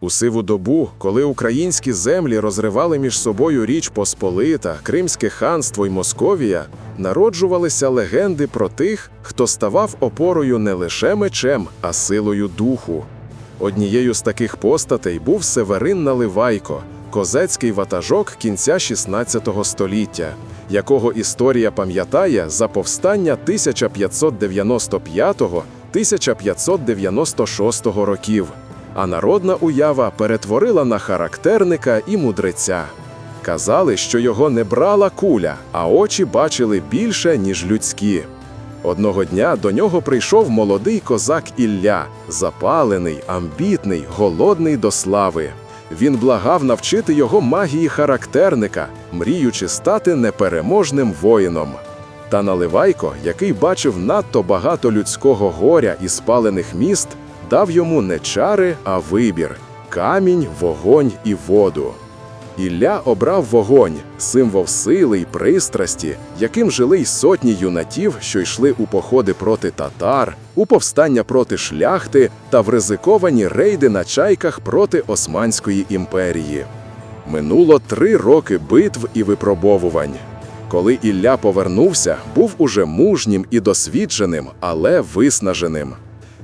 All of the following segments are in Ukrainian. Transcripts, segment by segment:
У сиву добу, коли українські землі розривали між собою Річ Посполита, Кримське ханство й Московія, народжувалися легенди про тих, хто ставав опорою не лише мечем, а силою духу. Однією з таких постатей був Северин Наливайко, козацький ватажок кінця XVI століття, якого історія пам'ятає за повстання 1595-1596 років, а народна уява перетворила на характерника і мудреця. Казали, що його не брала куля, а очі бачили більше, ніж людські. Одного дня до нього прийшов молодий козак Ілля, запалений, амбітний, голодний до слави. Він благав навчити його магії характерника, мріючи стати непереможним воїном. Та Наливайко, який бачив надто багато людського горя і спалених міст, дав йому не чари, а вибір камінь, вогонь і воду. Ілля обрав вогонь, символ сили й пристрасті, яким жили й сотні юнатів, що йшли у походи проти татар, у повстання проти шляхти та в ризиковані рейди на чайках проти Османської імперії. Минуло три роки битв і випробовувань. Коли Ілля повернувся, був уже мужнім і досвідченим, але виснаженим.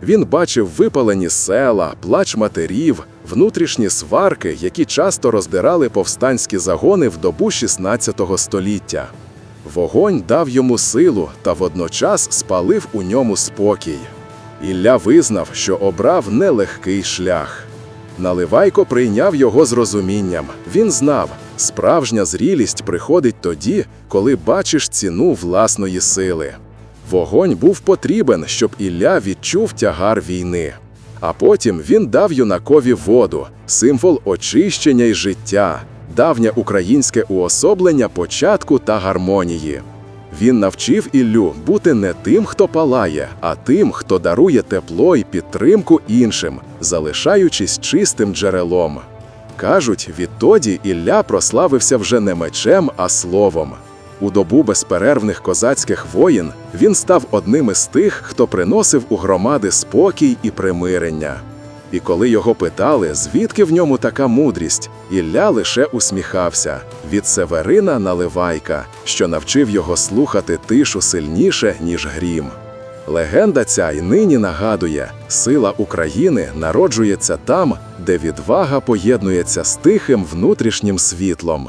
Він бачив випалені села, плач матерів, внутрішні сварки, які часто роздирали повстанські загони в добу 16 століття. Вогонь дав йому силу та водночас спалив у ньому спокій. Ілля визнав, що обрав нелегкий шлях. Наливайко прийняв його з розумінням. Він знав, справжня зрілість приходить тоді, коли бачиш ціну власної сили. Вогонь був потрібен, щоб Ілля відчув тягар війни. А потім він дав юнакові воду, символ очищення й життя, давнє українське уособлення початку та гармонії. Він навчив Іллю бути не тим, хто палає, а тим, хто дарує тепло й підтримку іншим, залишаючись чистим джерелом. Кажуть, відтоді Ілля прославився вже не мечем, а словом. У добу безперервних козацьких воїн він став одним із тих, хто приносив у громади спокій і примирення. І коли його питали, звідки в ньому така мудрість, Ілля лише усміхався від Северина Наливайка, що навчив його слухати тишу сильніше, ніж грім. Легенда ця й нині нагадує, сила України народжується там, де відвага поєднується з тихим внутрішнім світлом.